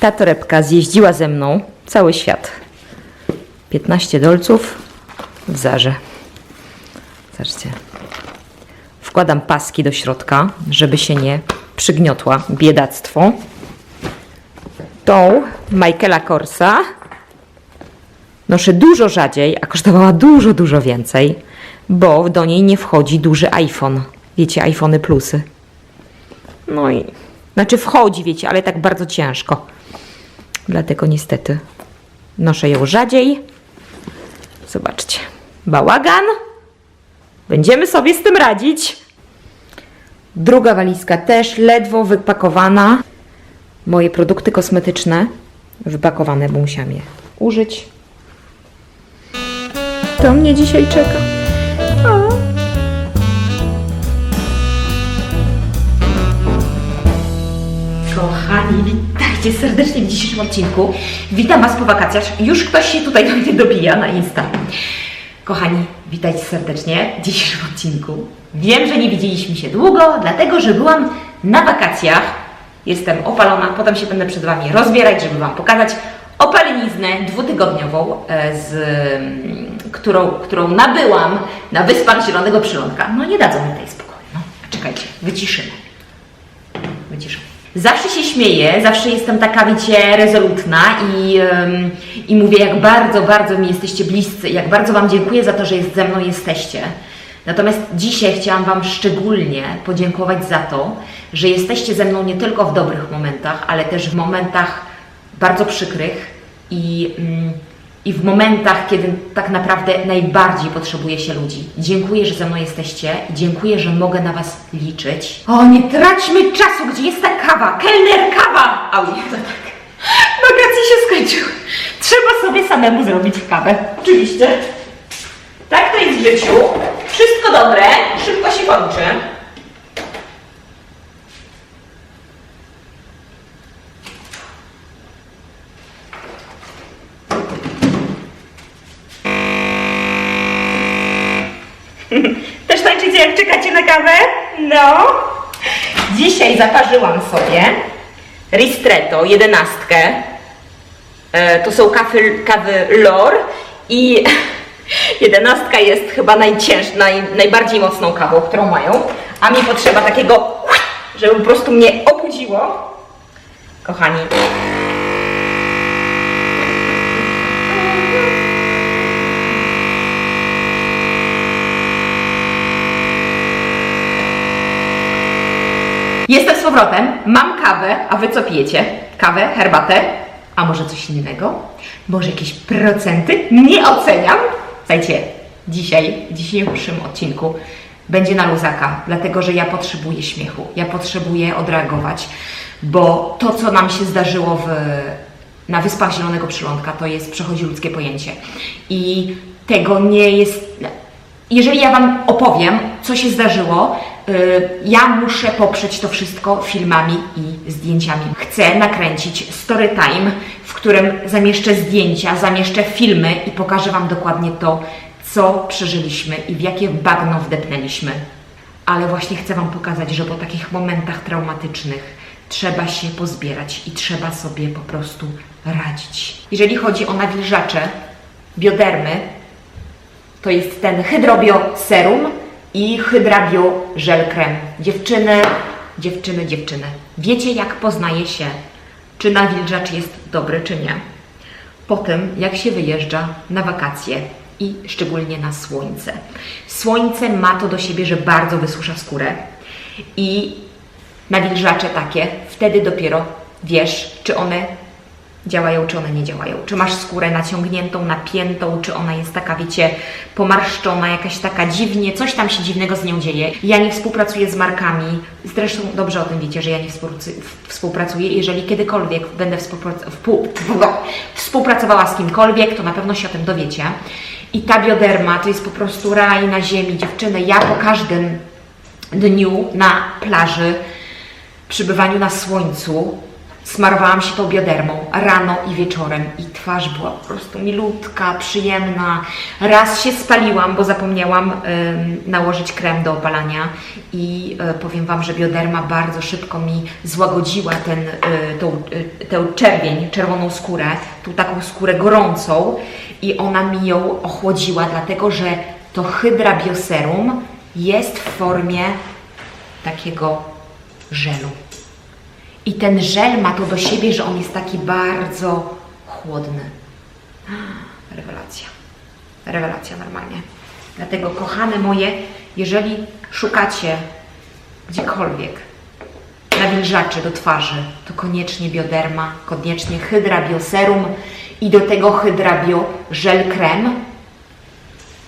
Ta torebka zjeździła ze mną cały świat. 15 dolców w Zarze. Zobaczcie. Wkładam paski do środka, żeby się nie przygniotła. Biedactwo. Tą Michaela Korsa noszę dużo rzadziej, a kosztowała dużo, dużo więcej, bo do niej nie wchodzi duży iPhone. Wiecie, iPhony plusy. No i, znaczy wchodzi, wiecie, ale tak bardzo ciężko. Dlatego niestety noszę ją rzadziej. Zobaczcie, bałagan. Będziemy sobie z tym radzić. Druga walizka też ledwo wypakowana. Moje produkty kosmetyczne wypakowane, bo musiałam je użyć. To mnie dzisiaj czeka. O. Kochani, witajcie serdecznie w dzisiejszym odcinku. Witam Was po wakacjach. Już ktoś się tutaj do mnie dobija na Insta. Kochani, witajcie serdecznie w dzisiejszym odcinku. Wiem, że nie widzieliśmy się długo, dlatego że byłam na wakacjach. Jestem opalona, potem się będę przed Wami rozbierać, żeby Wam pokazać opaleniznę dwutygodniową, e, z, mm, którą, którą nabyłam na Wyspach Zielonego Przylądka. No nie dadzą mi tej spokoju. No, czekajcie, wyciszymy. Zawsze się śmieję, zawsze jestem taka, wiecie, rezolutna i, i mówię, jak bardzo, bardzo mi jesteście bliscy, jak bardzo Wam dziękuję za to, że jest, ze mną jesteście. Natomiast dzisiaj chciałam Wam szczególnie podziękować za to, że jesteście ze mną nie tylko w dobrych momentach, ale też w momentach bardzo przykrych i, mm, i w momentach, kiedy tak naprawdę najbardziej potrzebuje się ludzi. Dziękuję, że ze mną jesteście i dziękuję, że mogę na Was liczyć. O, nie traćmy czasu, gdzie jest ta kawa? Kelner, kawa! Au, no tak. Wakacje się skończyły. Trzeba sobie samemu zrobić kawę. Oczywiście. Tak to jest w życiu. Wszystko dobre, szybko się kończy. Też tańczycie jak czekacie na kawę? No. Dzisiaj zaparzyłam sobie ristretto, jedenastkę. E, to są kawy, kawy Lor i jedenastka jest chyba najcięższa, naj, najbardziej mocną kawą, którą mają. A mi potrzeba takiego, żeby po prostu mnie obudziło. Kochani, Jestem z powrotem, mam kawę, a wy co pijecie? Kawę, herbatę? A może coś innego? Może jakieś procenty? Nie oceniam. Słuchajcie, dzisiaj, w dzisiejszym odcinku będzie na luzaka, dlatego że ja potrzebuję śmiechu, ja potrzebuję odreagować, bo to, co nam się zdarzyło w, na Wyspach Zielonego Przylądka, to jest przechodzi ludzkie pojęcie. I tego nie jest jeżeli ja Wam opowiem, co się zdarzyło, y, ja muszę poprzeć to wszystko filmami i zdjęciami. Chcę nakręcić story time, w którym zamieszczę zdjęcia, zamieszczę filmy i pokażę Wam dokładnie to, co przeżyliśmy i w jakie bagno wdepnęliśmy. Ale właśnie chcę Wam pokazać, że po takich momentach traumatycznych trzeba się pozbierać i trzeba sobie po prostu radzić. Jeżeli chodzi o nawilżacze, biodermy, to jest ten Hydrobio Serum i Hydrabio Żel Krem. Dziewczyny, dziewczyny, dziewczyny. Wiecie jak poznaje się, czy nawilżacz jest dobry, czy nie? Po tym, jak się wyjeżdża na wakacje i szczególnie na słońce. Słońce ma to do siebie, że bardzo wysusza skórę i nawilżacze takie, wtedy dopiero wiesz, czy one działają, czy one nie działają. Czy masz skórę naciągniętą, napiętą, czy ona jest taka, wiecie, pomarszczona, jakaś taka dziwnie, coś tam się dziwnego z nią dzieje. Ja nie współpracuję z markami, zresztą dobrze o tym wiecie, że ja nie współpracuję. Jeżeli kiedykolwiek będę współpracowała z kimkolwiek, to na pewno się o tym dowiecie. I ta bioderma to jest po prostu raj na ziemi. Dziewczyny, ja po każdym dniu na plaży, przybywaniu na słońcu, Smarowałam się tą biodermą rano i wieczorem i twarz była po prostu milutka, przyjemna. Raz się spaliłam, bo zapomniałam nałożyć krem do opalania i e, powiem Wam, że bioderma bardzo szybko mi złagodziła ten, e, tą, e, tę czerwień, czerwoną skórę, tą taką skórę gorącą i ona mi ją ochłodziła, dlatego że to Hydra Bioserum jest w formie takiego żelu. I ten żel ma to do siebie, że on jest taki bardzo chłodny. Rewelacja. Rewelacja normalnie. Dlatego, kochane moje, jeżeli szukacie gdziekolwiek nawilżaczy do twarzy, to koniecznie bioderma, koniecznie hydra bioserum i do tego hydra bio żel krem.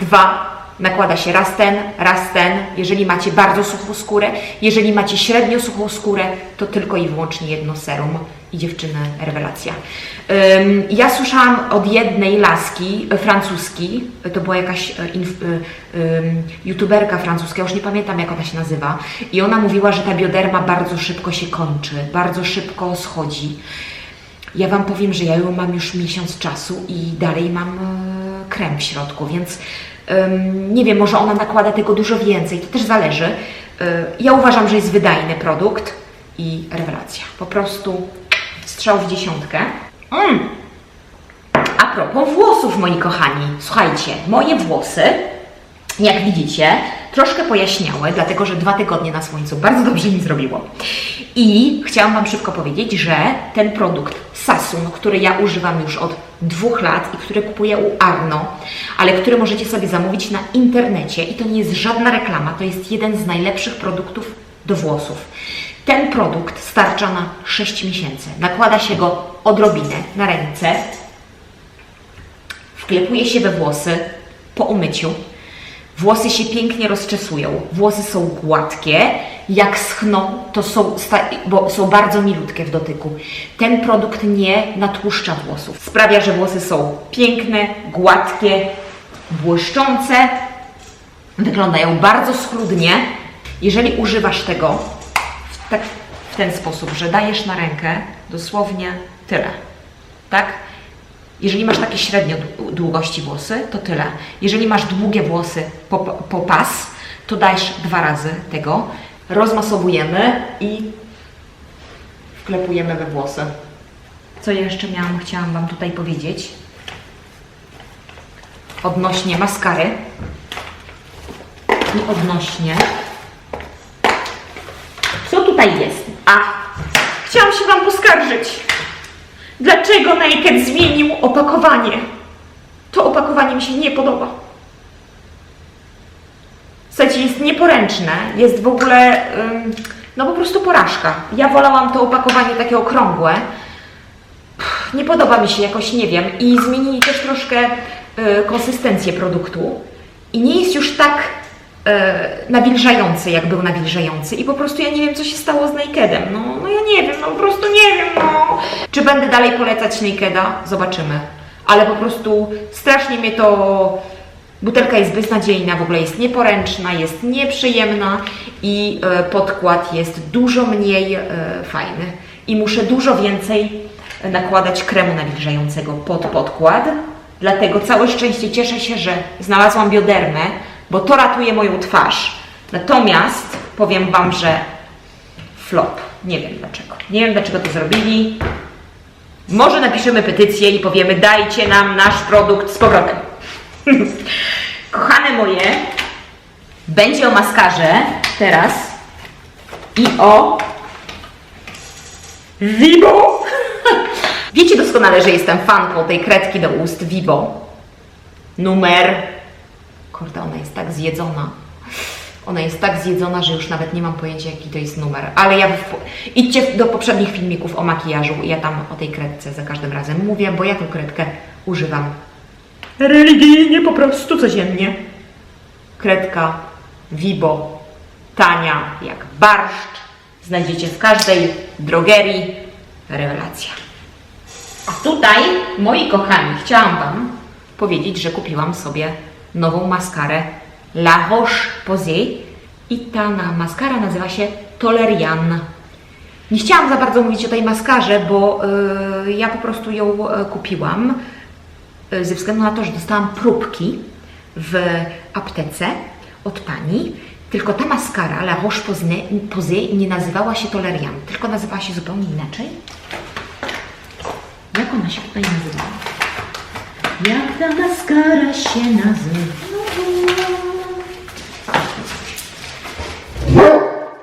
Dwa, nakłada się raz ten, raz ten. Jeżeli macie bardzo suchą skórę, jeżeli macie średnio suchą skórę, to tylko i wyłącznie jedno serum i dziewczyny rewelacja. Ja słyszałam od jednej laski e, francuskiej, e, to była jakaś e, ym, youtuberka francuska, już nie pamiętam jak ona się nazywa, i ona mówiła, że ta bioderma bardzo szybko się kończy, bardzo szybko schodzi. Ja Wam powiem, że ja ją mam już miesiąc czasu i dalej mam e, krem w środku, więc nie wiem, może ona nakłada tego dużo więcej, to też zależy. E, ja uważam, że jest wydajny produkt i rewelacja. Po prostu strzał w dziesiątkę. Mm. A propos włosów, moi kochani, słuchajcie, moje włosy, jak widzicie, troszkę pojaśniały, dlatego że dwa tygodnie na słońcu bardzo dobrze mi zrobiło. I chciałam Wam szybko powiedzieć, że ten produkt Sasun, który ja używam już od dwóch lat i który kupuję u Arno, ale który możecie sobie zamówić na internecie i to nie jest żadna reklama, to jest jeden z najlepszych produktów do włosów. Ten produkt starcza na 6 miesięcy. Nakłada się go odrobinę na ręce, wklepuje się we włosy po umyciu. Włosy się pięknie rozczesują, włosy są gładkie, jak schną, to są, bo są bardzo milutkie w dotyku. Ten produkt nie natłuszcza włosów. Sprawia, że włosy są piękne, gładkie, błyszczące, wyglądają bardzo schludnie. Jeżeli używasz tego w, w ten sposób, że dajesz na rękę dosłownie tyle, tak? Jeżeli masz takie średnio dłu- długości włosy, to tyle. Jeżeli masz długie włosy po, po pas, to dajesz dwa razy tego. Rozmasowujemy i wklepujemy we włosy. Co jeszcze miałam, chciałam Wam tutaj powiedzieć odnośnie maskary i odnośnie co tutaj jest? A, chciałam się Wam poskarżyć. Dlaczego Naked zmienił opakowanie? To opakowanie mi się nie podoba. Słuchajcie, jest nieporęczne, jest w ogóle, no po prostu porażka. Ja wolałam to opakowanie takie okrągłe. Nie podoba mi się jakoś, nie wiem. I zmienili też troszkę y, konsystencję produktu. I nie jest już tak nawilżający, jak był nawilżający. I po prostu ja nie wiem, co się stało z Nakedem. No, no ja nie wiem, no po prostu nie wiem, no. Czy będę dalej polecać Nakeda? Zobaczymy. Ale po prostu strasznie mnie to... Butelka jest beznadziejna, w ogóle jest nieporęczna, jest nieprzyjemna i e, podkład jest dużo mniej e, fajny. I muszę dużo więcej nakładać kremu nawilżającego pod podkład. Dlatego całe szczęście cieszę się, że znalazłam biodermę, bo to ratuje moją twarz. Natomiast powiem Wam, że flop. Nie wiem dlaczego. Nie wiem dlaczego to zrobili. Może napiszemy petycję i powiemy dajcie nam nasz produkt z powrotem. Kochane moje, będzie o maskarze teraz i o Vibo. Wiecie doskonale, że jestem fanką tej kredki do ust Vibo. Numer... Kurde, ona jest tak zjedzona. Ona jest tak zjedzona, że już nawet nie mam pojęcia, jaki to jest numer. Ale ja... W... Idźcie do poprzednich filmików o makijażu ja tam o tej kredce za każdym razem mówię, bo ja tę kredkę używam religijnie, po prostu codziennie. Kredka Vibo, tania jak barszcz. Znajdziecie w każdej drogerii. Rewelacja. A tutaj, moi kochani, chciałam Wam powiedzieć, że kupiłam sobie nową maskarę La Roche-Posay i ta maskara nazywa się Tolerian. Nie chciałam za bardzo mówić o tej maskarze, bo y, ja po prostu ją e, kupiłam y, ze względu na to, że dostałam próbki w aptece od pani. Tylko ta maskara La Roche-Posay nie nazywała się Tolerian, tylko nazywała się zupełnie inaczej. Jak ona się tutaj nazywała? Jak ta maskara się nazywa?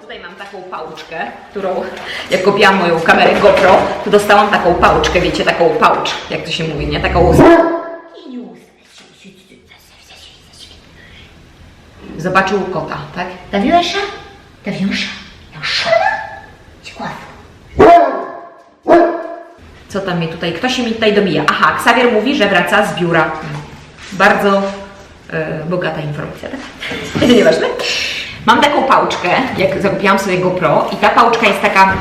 Tutaj mam taką pałczkę, którą jak kupiłam moją kamerę GoPro, to dostałam taką pałczkę, wiecie, taką pałcz, jak to się mówi, nie? Taką... Zobaczył kota, tak? Ta wiosza? Ta wiosza? Wiosza? Co tam mnie tutaj, kto się mi tutaj dobija? Aha, Xavier mówi, że wraca z biura. Bardzo e, bogata informacja, tak? Nieważne. Mam taką pałczkę, jak zakupiłam sobie GoPro i ta pałczka jest taka,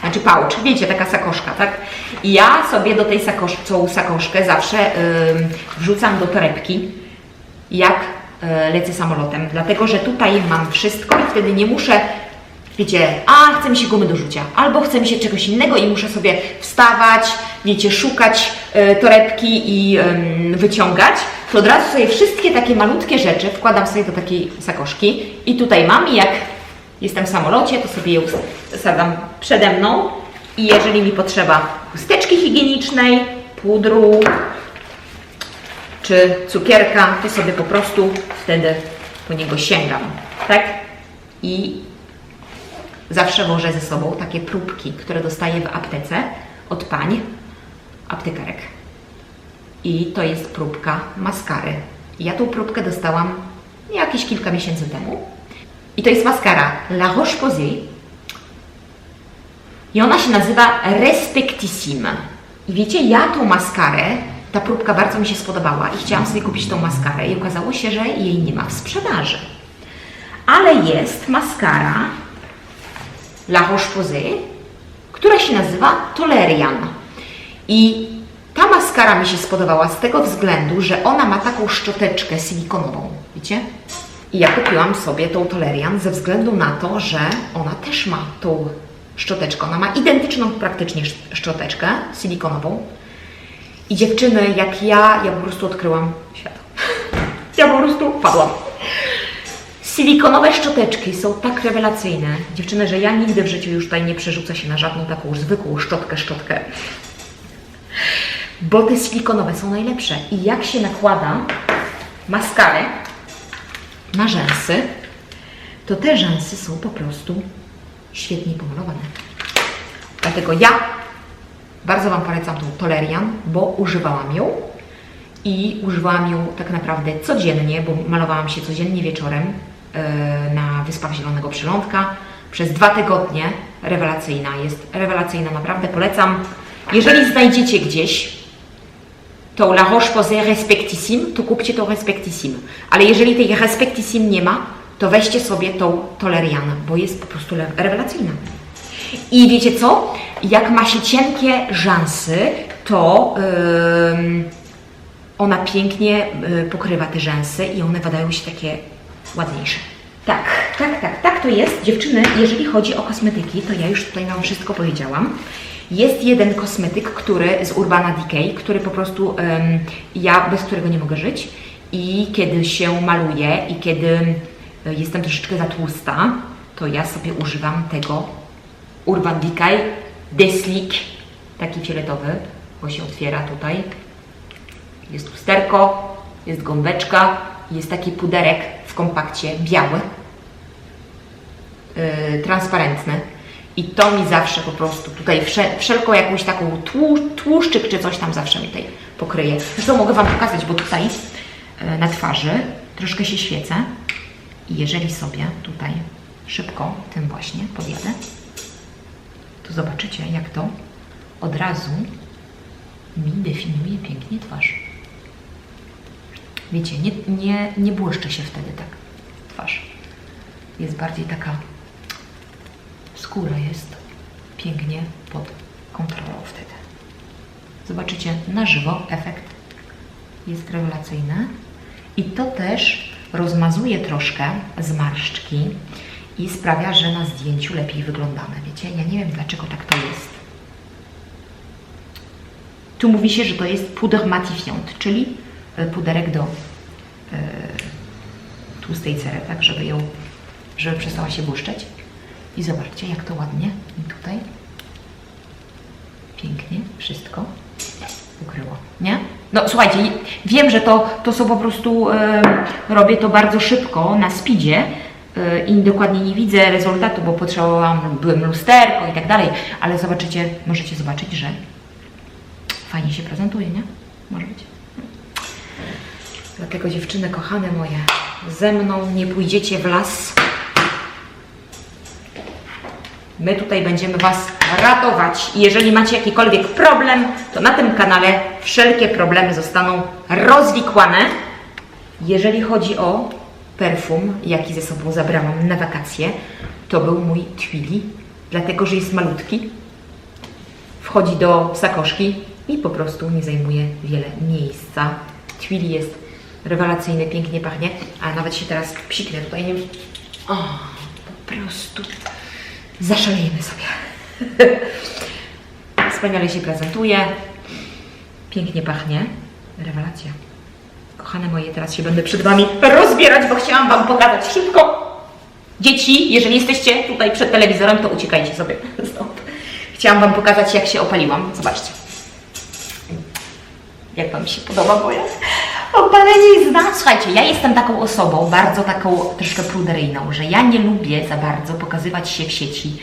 znaczy pałcz, wiecie, taka sakoszka, tak? I ja sobie do tej sakosz, tą sakoszkę zawsze wrzucam do torebki, jak y, lecę samolotem, dlatego że tutaj mam wszystko i wtedy nie muszę wiecie, a chce mi się gumy do rzucia, albo chce mi się czegoś innego i muszę sobie wstawać, wiecie, szukać e, torebki i em, wyciągać, to od razu sobie wszystkie takie malutkie rzeczy wkładam sobie do takiej sakoszki i tutaj mam i jak jestem w samolocie, to sobie ją sadzam przede mną i jeżeli mi potrzeba chusteczki higienicznej, pudru czy cukierka, to sobie po prostu wtedy po niego sięgam, tak? I Zawsze wożę ze sobą takie próbki, które dostaję w aptece od pań aptekarek. I to jest próbka maskary. Ja tą próbkę dostałam jakieś kilka miesięcy temu. I to jest maskara La Roche-Posay. I ona się nazywa Respectissime. I wiecie, ja tą maskarę, ta próbka bardzo mi się spodobała i chciałam sobie kupić tą maskarę i okazało się, że jej nie ma w sprzedaży. Ale jest maskara La Roche-Posay, która się nazywa Tolerian. I ta maskara mi się spodobała z tego względu, że ona ma taką szczoteczkę silikonową, wiecie? I ja kupiłam sobie tą Tolerian ze względu na to, że ona też ma tą szczoteczkę. Ona ma identyczną praktycznie sz- szczoteczkę silikonową. I dziewczyny, jak ja, ja po prostu odkryłam świat. Ja po prostu padłam. Silikonowe szczoteczki są tak rewelacyjne, dziewczyny, że ja nigdy w życiu już tutaj nie przerzucę się na żadną taką zwykłą szczotkę, szczotkę. Bo te silikonowe są najlepsze. I jak się nakłada maskarę na rzęsy, to te rzęsy są po prostu świetnie pomalowane. Dlatego ja bardzo Wam polecam tą Tolerian, bo używałam ją i używałam ją tak naprawdę codziennie, bo malowałam się codziennie wieczorem na Wyspach Zielonego Przylądka. Przez dwa tygodnie rewelacyjna jest, rewelacyjna naprawdę, polecam. Jeżeli znajdziecie gdzieś tą La Roche-Posay Respectissime, to kupcie tą Respectissime. Ale jeżeli tej Respectissime nie ma, to weźcie sobie tą Tolerian, bo jest po prostu rewelacyjna. I wiecie co? Jak ma się cienkie rzęsy, to ym, ona pięknie y, pokrywa te rzęsy i one wydają się takie ładniejsze. Tak, tak, tak, tak to jest. Dziewczyny, jeżeli chodzi o kosmetyki, to ja już tutaj Wam wszystko powiedziałam. Jest jeden kosmetyk, który z Urbana Decay, który po prostu em, ja bez którego nie mogę żyć. I kiedy się maluję i kiedy jestem troszeczkę za tłusta, to ja sobie używam tego Urban Decay Deslick, taki fioletowy, bo się otwiera tutaj. Jest lusterko, jest gąbeczka, jest taki puderek kompakcie biały, transparentny. I to mi zawsze po prostu tutaj wszel- wszelką jakąś taką tłu, tłuszczyk czy coś tam zawsze mi tutaj pokryje. Zresztą mogę Wam pokazać, bo tutaj yy, na twarzy troszkę się świecę. I jeżeli sobie tutaj szybko tym właśnie podjadę, to zobaczycie, jak to od razu mi definiuje pięknie twarz. Wiecie, nie, nie, nie błyszczy się wtedy tak twarz. Jest bardziej taka, skóra jest pięknie pod kontrolą wtedy. Zobaczycie na żywo efekt jest rewelacyjny i to też rozmazuje troszkę zmarszczki i sprawia, że na zdjęciu lepiej wyglądamy. Wiecie, ja nie wiem dlaczego tak to jest. Tu mówi się, że to jest puder matifiant, czyli puderek do e, tłustej cery, tak, żeby ją, żeby przestała się błyszczeć. I zobaczcie, jak to ładnie i tutaj pięknie wszystko ukryło, nie? No słuchajcie, wiem, że to, to są po prostu, em, robię to bardzo szybko, na speedzie e, i dokładnie nie widzę rezultatu, bo potrzebowałam, byłem lusterko i tak dalej, ale zobaczycie, możecie zobaczyć, że fajnie się prezentuje, nie? Może być. Dlatego dziewczyny kochane moje, ze mną nie pójdziecie w las. My tutaj będziemy Was ratować. Jeżeli macie jakikolwiek problem, to na tym kanale wszelkie problemy zostaną rozwikłane. Jeżeli chodzi o perfum, jaki ze sobą zabrałam na wakacje, to był mój Twili, dlatego że jest malutki, wchodzi do sakoszki i po prostu nie zajmuje wiele miejsca. Twili jest rewelacyjny, pięknie pachnie, a nawet się teraz psiknę tutaj nim. O, po prostu zaszalejemy sobie. Wspaniale się prezentuje, pięknie pachnie. Rewelacja. Kochane moje, teraz się będę przed Wami rozbierać, bo chciałam Wam pokazać szybko. Dzieci, jeżeli jesteście tutaj przed telewizorem, to uciekajcie sobie stąd. Chciałam Wam pokazać, jak się opaliłam. Zobaczcie. Jak Wam się podoba moje opalenizna? Słuchajcie, ja jestem taką osobą, bardzo taką troszkę pruderyjną, że ja nie lubię za bardzo pokazywać się w sieci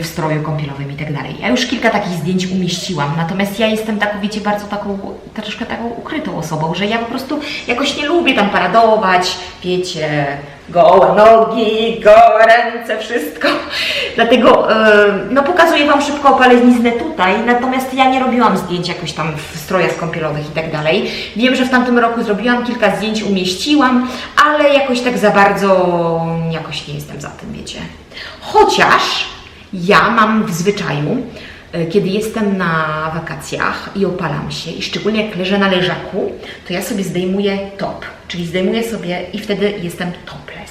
w stroju kąpielowym i tak dalej. Ja już kilka takich zdjęć umieściłam, natomiast ja jestem taką, wiecie, bardzo taką, troszkę taką ukrytą osobą, że ja po prostu jakoś nie lubię tam paradować, wiecie, gołe nogi, gołe ręce, wszystko. Dlatego em, no, pokazuję Wam szybko opaleniznę tutaj, natomiast ja nie robiłam zdjęć jakoś tam w strojach kąpielowych i tak dalej. Wiem, że w tamtym roku zrobiłam kilka zdjęć, umieściłam, ale jakoś tak za bardzo jakoś nie jestem za tym, wiecie. Chociaż ja mam w zwyczaju, e, kiedy jestem na wakacjach i opalam się, i szczególnie jak leżę na leżaku, to ja sobie zdejmuję top, czyli zdejmuję sobie i wtedy jestem topless.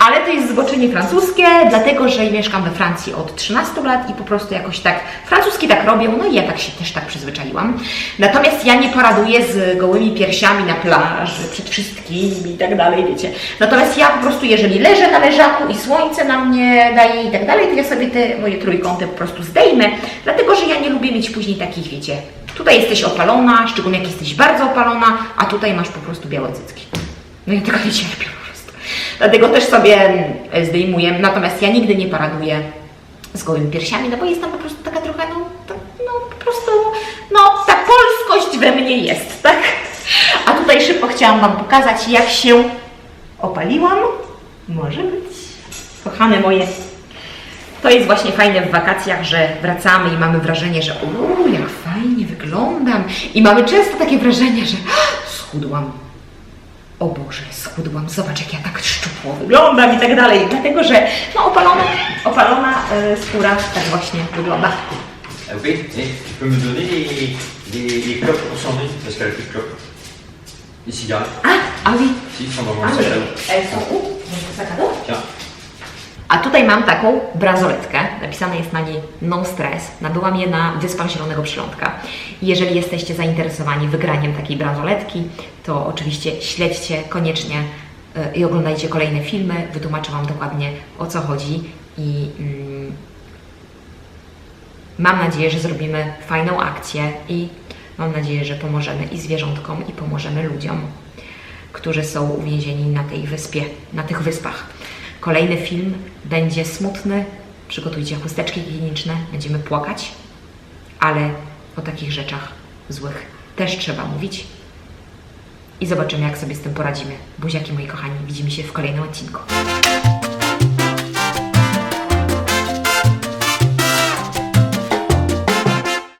Ale to jest zboczenie francuskie, dlatego że mieszkam we Francji od 13 lat i po prostu jakoś tak, francuski tak robią, no i ja tak się też tak przyzwyczaiłam. Natomiast ja nie paraduję z gołymi piersiami na plaży, przed wszystkimi i tak dalej, wiecie. Natomiast ja po prostu, jeżeli leżę na leżaku i słońce na mnie daje i tak dalej, to ja sobie te moje trójkąty po prostu zdejmę, dlatego że ja nie lubię mieć później takich, wiecie, tutaj jesteś opalona, szczególnie jak jesteś bardzo opalona, a tutaj masz po prostu białe cycki. No ja tego nie cierpię. Dlatego też sobie zdejmuję. Natomiast ja nigdy nie paraduję z gołymi piersiami, no bo jestem po prostu taka trochę, no, tak, no po prostu, no ta polskość we mnie jest, tak? A tutaj szybko chciałam Wam pokazać, jak się opaliłam. Może być. Kochane moje, to jest właśnie fajne w wakacjach, że wracamy i mamy wrażenie, że o, jak fajnie wyglądam. I mamy często takie wrażenie, że "Ah, schudłam. O Boże, schudłam, zobacz jak ja tak szczupło wyglądam i tak dalej. Dlatego, że no, opalona, opalona e, skóra tak właśnie wygląda. Ah oui, et tu peux me donner les, les, les clopes Parce qu'elle a plus de clopes. Les cigarettes A, a oui. Si, ils sont dans mon A, sac à dos. Elles sont où Dans ton sac à dos Tiens. A tutaj mam taką bransoletkę, napisane jest na niej no stres. Nabyłam je na Wyspach Zielonego Przylądka. Jeżeli jesteście zainteresowani wygraniem takiej bransoletki, to oczywiście śledźcie koniecznie y, i oglądajcie kolejne filmy. Wytłumaczę Wam dokładnie o co chodzi i mm, mam nadzieję, że zrobimy fajną akcję i mam nadzieję, że pomożemy i zwierzątkom i pomożemy ludziom którzy są uwięzieni na tej wyspie, na tych wyspach. Kolejny film będzie smutny. Przygotujcie chusteczki higieniczne, będziemy płakać, ale o takich rzeczach złych też trzeba mówić. I zobaczymy, jak sobie z tym poradzimy. Buziaki moi kochani, widzimy się w kolejnym odcinku.